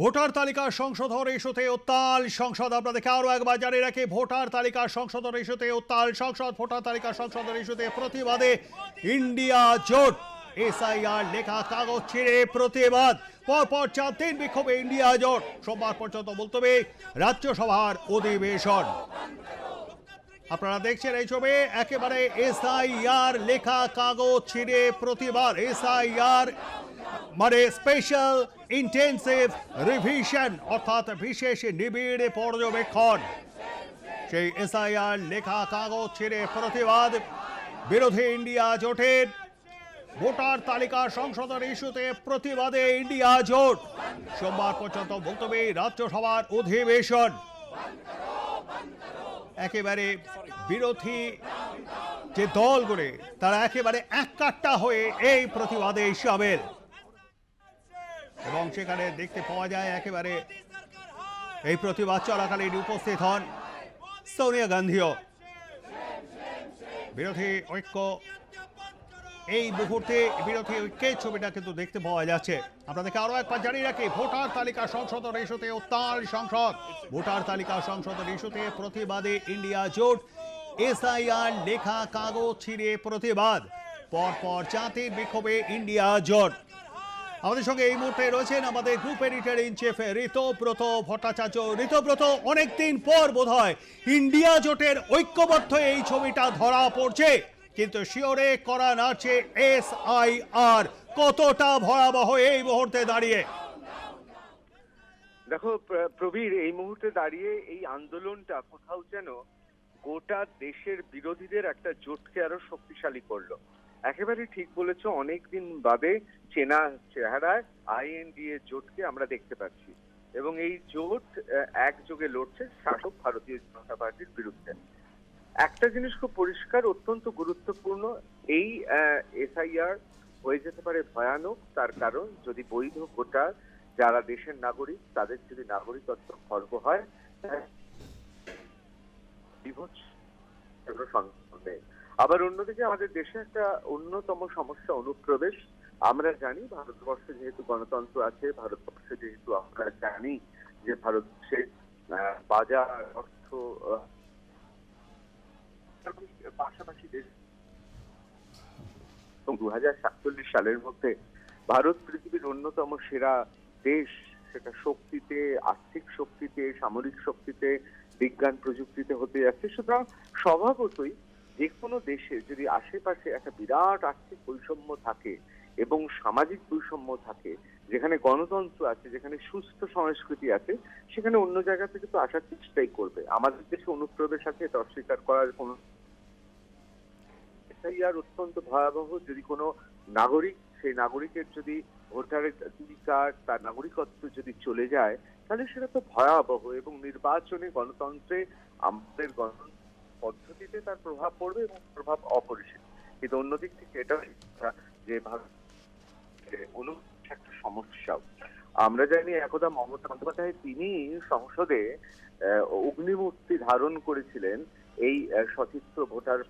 Voter তালিকা সংশোধন ইস্যুতে উত্তাল সংসদ। আপনাদেরকে আরও একবার জানিয়ে রাখি, ভোটার তালিকা সংশোধন ইস্যুতে উত্তাল সংসদ, ভোটার তালিকা সংশোধন ইস্যুতে প্রতিবাদে ইন্ডিয়া জোট। এসআইআর লেখা কাগজ ছিঁড়ে প্রতিবাদ। পরপর চার দিন বিক্ষোভে ইন্ডিয়া জোট। সোমবার পর্যন্ত মুলতবি রাজ্যসভার অধিবেশন। আপনারা দেখছেন এই ছবি, একেবারে এসআইআর লেখা কাগজ ছিঁড়ে প্রতিবাদ। এসআইআর মানে স্পেশাল ইন্টেন্সিভ রিভিশন অর্থাৎ বিশেষ নিবিড় পর্যবেক্ষণ। সেই এসআইআর লেখা কাগজ ছিঁড়ে প্রতিবাদ, বিরোধী ইন্ডিয়া জোটের। ভোটার তালিকা সংশোধন ইস্যুতে প্রতিবাদে ইন্ডিয়া জোট। সোমবার পর্যন্ত মুলতবি রাজ্যসভার অধিবেশন। একেবারে বিরোধী যে দলগুলি, তারা একেবারে এককাট্টা হয়ে এই প্রতিবাদে সামিল। এবং সেখানে দেখতে পাওয়া যায় একেবারে এই প্রতিবাদ চলাকালীন উপস্থিত হন সোনিয়া গান্ধীও। বিরোধী ঐক্য এই মুহূর্তে বিরোধী ঐক্যের ছবিটা কিন্তু দেখতে পাওয়া যাচ্ছে। আপনাদেরকে আরও একবার জানিয়ে রাখি, ভোটার তালিকা সংশোধন ইস্যুতে উত্তাল সংসদ। ভোটার তালিকা সংশোধন ইস্যুতে প্রতিবাদে ইন্ডিয়া জোট এসআইআর লেখা কাগজ ছিঁড়ে প্রতিবাদ। পরপর জাতির বিক্ষোভে ইন্ডিয়া জোট। আমাদের সঙ্গে এই মুহূর্তে রয়েছেন আমাদের group editor in chief Ritabrata Bhattacharya. Ritabrata অনেকদিন পর বোধ হয় ইন্ডিয়া জোটের ঐক্যবদ্ধ এই ছবিটা ধরা পড়ছে। কিন্তু শিওরে করা নাচে এস আই আর। কতটা ভয়াবহ এই মুহূর্তে দাঁড়িয়ে? দেখো প্রবীর, এই মুহূর্তে দাঁড়িয়ে এই আন্দোলনটা কোথাও যেন গোটা দেশের বিরোধীদের একটা জোটকে আরও শক্তিশালী করল। একেবারে ঠিক বলেছ, অনেকদিন বাদে চেনা চেহারায় আইএনডিএ জোটকে আমরা দেখতে পাচ্ছি এবং এই জোট একযোগে লড়ছে শাসক ভারতীয় জনতা পার্টির বিরুদ্ধে একটা জিনিস খুব পরিষ্কার, অত্যন্ত গুরুত্বপূর্ণ, এই এসআইআর হয়ে যেতে পারে ভয়ানক, তার কারণ যদি বৈধ ভোটার যারা দেশের নাগরিক, তাদের যদি নাগরিকত্ব খর্ব হয় বিভৎস। আবার অন্যদিকে আমাদের দেশে একটা অন্যতম সমস্যা, অনুপ্রবেশ। আমরা জানি ভারতবর্ষে যেহেতু গণতন্ত্র আছে, ভারতবর্ষে যেহেতু আমরা জানি যে ভারতবর্ষে বাজার, অর্থ পাশাপাশি দেশ। দু হাজার সাতচল্লিশ সালের মধ্যে ভারত পৃথিবীর অন্যতম সেরা দেশ। সেটা শক্তিতে, আর্থিক শক্তিতে, সামরিক শক্তিতে, বিজ্ঞান প্রযুক্তিতে হতে যাচ্ছে। সুতরাং স্বভাবতই যে কোনো দেশে যদি আশেপাশে একটা বিরাট আর্থিক বৈষম্য থাকে এবং সামাজিক বৈষম্য থাকে, যেখানে গণতন্ত্র আছে, যেখানে সুস্থ সংস্কৃতি আছে, সেখানে অন্য জায়গা থেকে তো আসার চেষ্টাই করবে। আমাদের দেশে অনুপ্রবেশ আছে, এটা অস্বীকার করার কোনো এসআইআর অত্যন্ত ভয়াবহ। যদি কোনো নাগরিক, সেই নাগরিকের যদি ভোটারের অধিকার, তার নাগরিকত্ব যদি চলে যায়, তাহলে সেটা তো ভয়াবহ এবং নির্বাচনে গণতন্ত্রে আমাদের গণতন্ত্র পদ্ধতিতে তার প্রভাব পড়বে এবং প্রভাব অপরিসীম। কিন্তু অন্যদিক থেকে এটা যে ভারত একটা সমস্যাও আমরা জানি একদা মমতা বন্দ্যোপাধ্যায় তিনি সংসদে অগ্নিমূর্তি ধারণ করেছিলেন এই সচিত্র ভোটার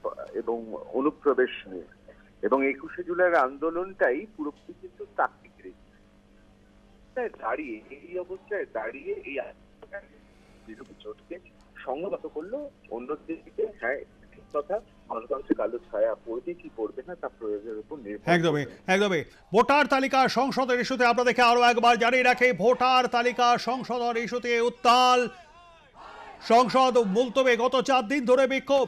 এবং অনুপ্রবেশ নিয়ে। এবং একুশে জুলাইয়ের আন্দোলনটাই পুরোপুরি কিন্তু অবস্থায় দাঁড়িয়ে, এই অবস্থায় দাঁড়িয়ে এই জোটকে সংগত করল অন্যদিকে হ্যাঁ গণতন্ত্রে কালো ছায়া পড়বে কি পড়বে না তা প্রয়োগের উপর নির্ভর একদমই একদমই। ভোটার তালিকা সংশোধন ইস্যুতে আপনাদেরকে আরও একবার জানিয়ে রাখি ভোটার তালিকা সংশোধন ইস্যুতে উত্তাল। সংসদ মুলতবে গত চার দিন ধরে বিক্ষোভ।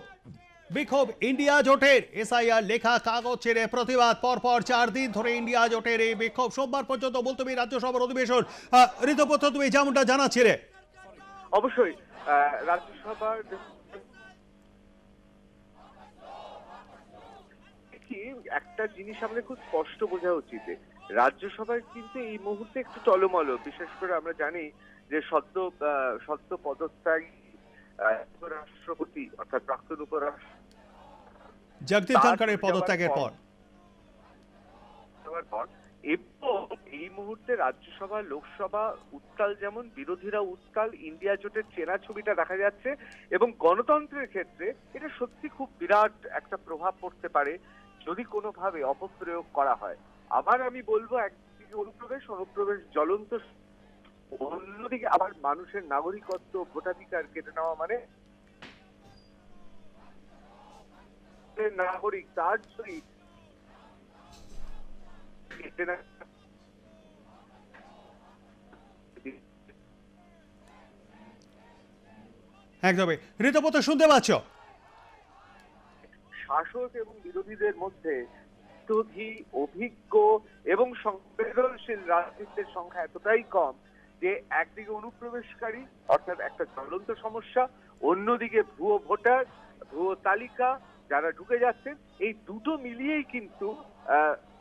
বিক্ষোভ ইন্ডিয়া জোটের। এসআইআর লেখা কাগজ ছেড়ে প্রতিবাদ পরপর চার দিন ধরে ইন্ডিয়া জোটের এই বিক্ষোভ। সোমবার পর্যন্ত মুলতবি রাজ্যসভার অধিবেশন। ঋতুপত্র তুমি যেমনটা জানাচ্ছিলে। অবশ্যই রাজ্যসভার একটা জিনিস আমাদের খুব স্পষ্ট বোঝা উচিত রাজ্যসভায় কিন্তু এই মুহূর্তে একটু টলমল বিশেষ করে আমরা জানি যে সদ্য সদ্য পদত্যাগী উপরাষ্ট্রপতি অর্থাৎ প্রাক্তন উপরাষ্ট্র জগদীপ ধনখড়ের পদত্যাগের পর। পর এবং এই মুহূর্তে রাজ্যসভা, লোকসভা, উত্তাল যেমন, বিরোধীরা উত্তাল, ইন্ডিয়া জোটের চেনা ছবিটা দেখা যাচ্ছে এবং গণতন্ত্রের ক্ষেত্রে এটা সত্যি খুব বিরাট একটা প্রভাব পড়তে পারে যদি কোনোভাবে অপপ্রয়োগ করা হয়। আবার আমি বলব, একদিকে অনুপ্রবেশ অনুপ্রবেশ জ্বলন্ত, অন্যদিকে আবার মানুষের নাগরিকত্ব, ভোটাধিকার কেটে নেওয়া মানে নাগরিক, তার যদি নেওয়া একদমই। ঋতব্রত শুনতে পাচ্ছ? শাসক এবং বিরোধীদের মধ্যে অভিজ্ঞ এবং সংবেদনশীল রাজনীতির সংখ্যা এতটাই কম যে একদিকে অনুপ্রবেশকারী অর্থাৎ একটা জ্বলন্ত সমস্যা অন্যদিকে ভুয়ো ভোটার ভুয়ো তালিকা যারা ঢুকে যাচ্ছেন এই দুটো মিলিয়েই কিন্তু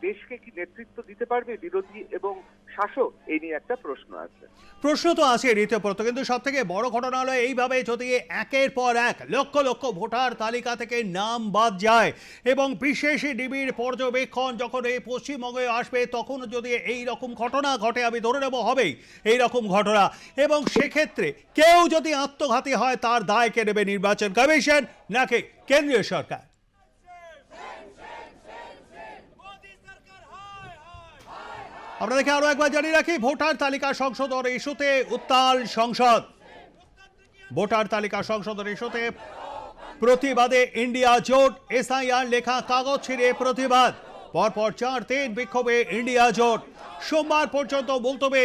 দেশকে কি নেতৃত্ব দিতে পারবে বিরোধী এবং শাসক এই নিয়ে একটা প্রশ্ন আছে। প্রশ্ন তো আছে ঋতব্রত কিন্তু সব থেকে বড় ঘটনা হলো এইভাবে যদি একের পর এক লক্ষ লক্ষ ভোটার তালিকা থেকে নাম বাদ যায়, এবং বিশেষ ডিবির পর্যবেক্ষণ যখন এই পশ্চিমবঙ্গে আসবে, তখন যদি এই রকম ঘটনা ঘটে, আমি ধরে নেব হবেই এই রকম ঘটনা। এবং সেক্ষেত্রে কেউ যদি আত্মঘাতী হয়, তার দায় কে নেবে নির্বাচন কমিশন, নাকি কেন্দ্রীয় সরকার? আপনাদেরকে আরও একবার জানিয়ে রাখি, ভোটার তালিকা সংশোধন ইস্যুতে উত্তাল সংসদ। ভোটার তালিকা সংশোধন ইস্যুতে প্রতিবাদে ইন্ডিয়া জোট, এসআইআর লেখা কাগজ ছিঁড়ে প্রতিবাদ। পরপর চার তিন বিক্ষোভে ইন্ডিয়া জোট। সোমবার পর্যন্ত বলতবে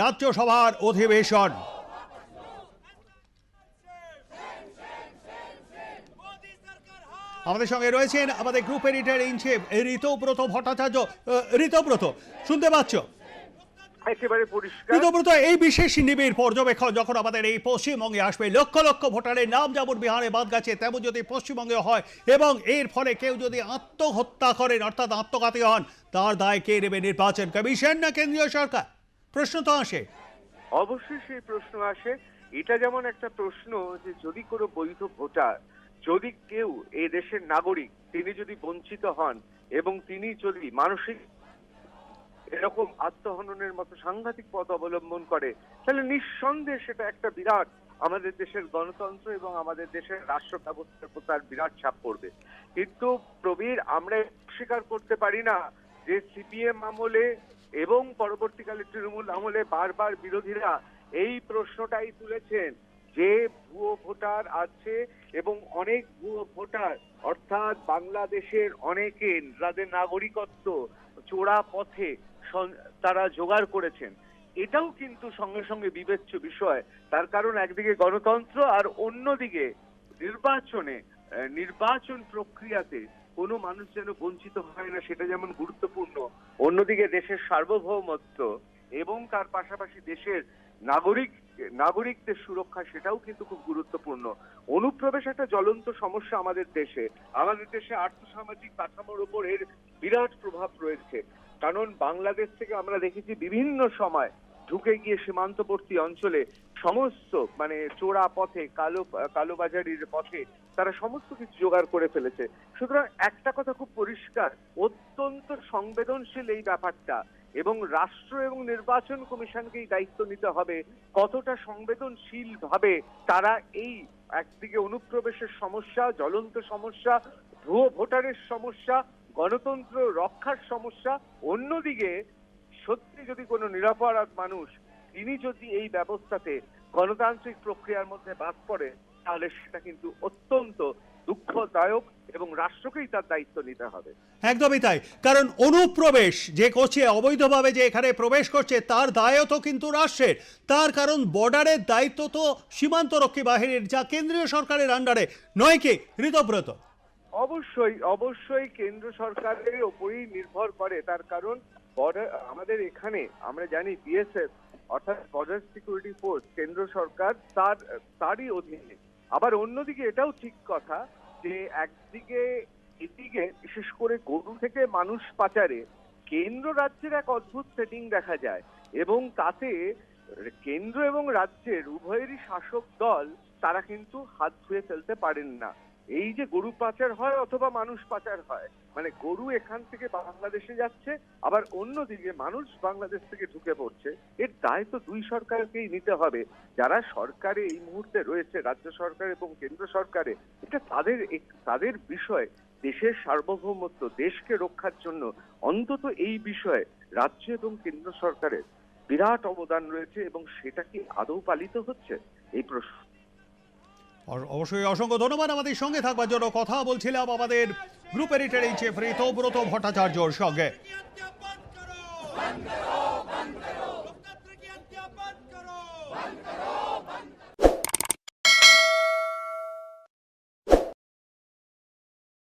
রাজ্যসভার অধিবেশন। আমাদের সঙ্গে রয়েছেন আমাদের group editor in chief Ritabrata Bhattacharya. Ritabrata শুনতে পাচ্ছ? একেবারে পরিষ্কার। ঋতব্রত এই বিশেষ নিবিড় পর্যবেক্ষণ যখন আমাদের এই পশ্চিমবঙ্গে আসবে লক্ষ লক্ষ ভোটারের নাম যেমন বিহারে বাদ গেছে তেমন যদি পশ্চিমবঙ্গে হয় এবং এর ফলে কেউ যদি আত্মহত্যা করেন অর্থাৎ আত্মঘাতী হন তার দায় কে নেবে নির্বাচন কমিশন না কেন্দ্রীয় সরকার? প্রশ্ন তো আসে। অবশ্যই সেই প্রশ্ন আসে। এটা যেমন একটা প্রশ্ন যে যদি কোনো বৈধ ভোটার যদি কেউ এই দেশের নাগরিক, তিনি যদি বঞ্চিত হন এবং তিনি যদি মানসিক এরকম আত্মহননের মতো সাংঘাতিক পথ অবলম্বন করে, তাহলে নিঃসন্দেহে সেটা একটা বিরাট আমাদের দেশের গণতন্ত্র এবং আমাদের দেশের রাষ্ট্র ব্যবস্থার উপর তার বিরাট ছাপ পড়বে। কিন্তু প্রবীর, আমরা স্বীকার করতে পারি না যে সিপিএম আমলে এবং পরবর্তীকালে তৃণমূল আমলে বারবার বিরোধীরা এই প্রশ্নটাই তুলেছেন যে ভুয়ো ভোটার আছে এবং অনেক ভুয়ো ভোটার, অর্থাৎ বাংলাদেশের অনেকের যাদের নাগরিকত্ব চোরা পথে তারা জোগাড় করেছেন। এটাও কিন্তু সঙ্গে সঙ্গে বিবেচ্য বিষয়। তার কারণ একদিকে গণতন্ত্র আর অন্যদিকে নির্বাচনে নির্বাচন প্রক্রিয়াতে কোনো মানুষ যেন বঞ্চিত হয় না, সেটা যেমন গুরুত্বপূর্ণ, অন্যদিকে দেশের সার্বভৌমত্ব এবং তার পাশাপাশি দেশের নাগরিক, নাগরিকদের সুরক্ষা সেটাও কিন্তু খুব গুরুত্বপূর্ণ। অনুপ্রবেশ একটা জ্বলন্ত সমস্যা আমাদের দেশে। আমাদের দেশে আর্থসামাজিক কাঠামোর উপর এর বিরাট প্রভাব রয়েছে। কারণ বাংলাদেশ থেকে আমরা দেখেছি বিভিন্ন সময় ঢুকে গিয়ে সীমান্তবর্তী অঞ্চলে সমস্ত মানে চোরা পথে কালো, কালোবাজারির পথে তারা সমস্ত কিছু জোগাড় করে ফেলেছে। সুতরাং একটা কথা খুব পরিষ্কার, অত্যন্ত সংবেদনশীল এই ব্যাপারটা এবং রাষ্ট্র এবং নির্বাচন কমিশনকেই দায়িত্ব নিতে হবে কতটা সংবেদনশীল ভাবে তারা এই একদিকে অনুপ্রবেশের সমস্যা, জ্বলন্ত সমস্যা, ভুয়ো ভোটারের সমস্যা, গণতন্ত্র রক্ষার সমস্যা, অন্যদিকে সত্যি যদি কোনো নিরাপরাধ মানুষ, তিনি যদি এই ব্যবস্থাতে গণতান্ত্রিক প্রক্রিয়ার মধ্যে বাদ পড়ে তাহলে সেটা কিন্তু অত্যন্ত দুঃখদায়ক এবং রাষ্ট্রকেই তার দায়িত্ব নিতে হবে। একদমই তাই। কারণ অনুপ্রবেশ যে করছে অবৈধভাবে যে এখানে প্রবেশ করছে তার দায়ও তো কিন্তু রাষ্ট্রের। তার কারণ বর্ডারের দায়িত্ব তো সীমান্তরক্ষী বাহিনীর যা কেন্দ্রীয় সরকারের আন্ডারে। নয় কি ঋতব্রত অবশ্যই অবশ্যই কেন্দ্র সরকারের ওপরই নির্ভর করে। তার কারণ বর্ডার আমাদের এখানে আমরা জানি বিএসএফ অর্থাৎ বর্ডার সিকিউরিটি ফোর্স কেন্দ্র সরকার তার তারই অধীনে। আবার অন্যদিকে এটাও ঠিক কথা যে একদিকে এদিকে, বিশেষ করে গরু থেকে মানুষ পাচারে কেন্দ্র রাজ্যের এক অদ্ভুত সেটিং দেখা যায় এবং তাতে কেন্দ্র এবং রাজ্যের উভয়েরই শাসক দল, তারা কিন্তু হাত ধুয়ে ফেলতে পারেন না। এই যে গরু পাচার হয় অথবা মানুষ পাচার হয় মানে গরু এখান থেকে বাংলাদেশে যাচ্ছে, আবার অন্যদিকে মানুষ বাংলাদেশ থেকে ঢুকে পড়ছে, এর দায় তো দুই সরকারকেই নিতে হবে। যারা সরকারে এই মুহূর্তে রয়েছে, রাজ্য সরকার এবং কেন্দ্র সরকারে, এটা তাদের তাদের বিষয়। দেশের সার্বভৌমত্ব, দেশকে রক্ষার জন্য অন্তত এই বিষয়ে রাজ্য এবং কেন্দ্র সরকারের বিরাট অবদান রয়েছে এবং সেটা কি আদৌ পালিত হচ্ছে? এই প্রশ্ন। অবশ্যই অসংখ্য ধন্যবাদ আমাদের সঙ্গে থাকবার জন্য। কথা বলছিলাম আমাদের গ্রুপ এডিটর এই চেফ ভট্টাচার্যর সঙ্গে।